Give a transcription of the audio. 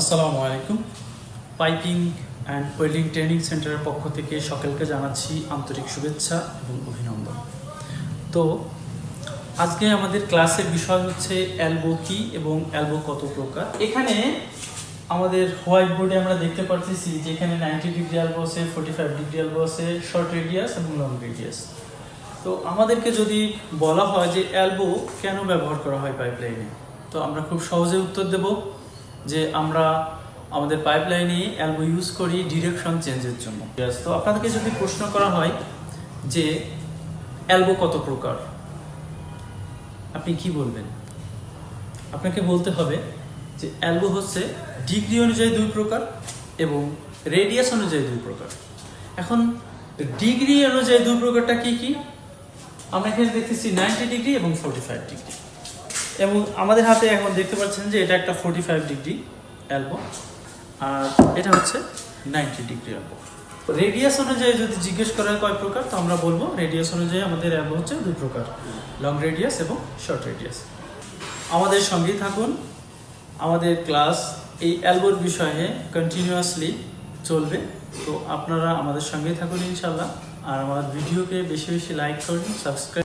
আসসালামু আলাইকুম। Piping and welding training সেন্টারের পক্ষ থেকে সকলকে জানাচ্ছি আন্তরিক শুভেচ্ছা এবং অভিনন্দন। তো, আজকে আমাদের ক্লাসের বিষয় হচ্ছে অ্যালবো কি এবং অ্যালবো কত প্রকার? এখানে আমাদের হোয়াইট বোর্ডে আমরা দেখতে পাচ্ছি যে এখানে নাইনটি ডিগ্রি অ্যালবো আছে, ফোর্টি ফাইভ ডিগ্রি অ্যালবো আছে, শর্ট রেডিয়াস এবং লং রেডিয়াস। তো, আমাদেরকে যদি বলা হয় যে অ্যালবো কেন ব্যবহার করা হয় পাইপলাইনে? তো আমরা খুব সহজে উত্তর দেব। যে আমরা আমাদের পাইপলাইনে অ্যালবো ইউজ করি ডিরেকশন চেঞ্জের জন্য। তো আপনাদেরকে যদি প্রশ্ন করা হয় যে অ্যালবো কত প্রকার, আপনি কি বলবেন? আপনাকে বলতে হবে যে অ্যালবো হচ্ছে ডিগ্রি অনুযায়ী দুই প্রকার এবং রেডিয়াস অনুযায়ী দুই প্রকার। এখন ডিগ্রি অনুযায়ী দুই প্রকারটা কি কি? আমরা এখানে দেখতেছি নাইনটি ডিগ্রি এবং ফোর্টি ফাইভ ডিগ্রি এবং আমাদের হাতে এখন দেখতে পাচ্ছেন যে এটা একটা ফোর্টি ফাইভ ডিগ্রি অ্যালবো আর এটা হচ্ছে নাইনটি ডিগ্রি অ্যালবো রেডিয়াস অনুযায়ী যদি জিজ্ঞেস করা হয় কয় প্রকার, তো আমরা বলব রেডিয়াস অনুযায়ী আমাদের অ্যালবো হচ্ছে দুই প্রকার লং রেডিয়াস এবং শর্ট রেডিয়াস আমাদের সঙ্গেই থাকুন, আমাদের ক্লাস এই অ্যালবোর বিষয়ে কন্টিনিউয়াসলি চলবে। তো আপনারা আমাদের সঙ্গেই থাকুন ইনশাল্লাহ আর আমার ভিডিওকে বেশি বেশি লাইক করুন সাবস্ক্রাইব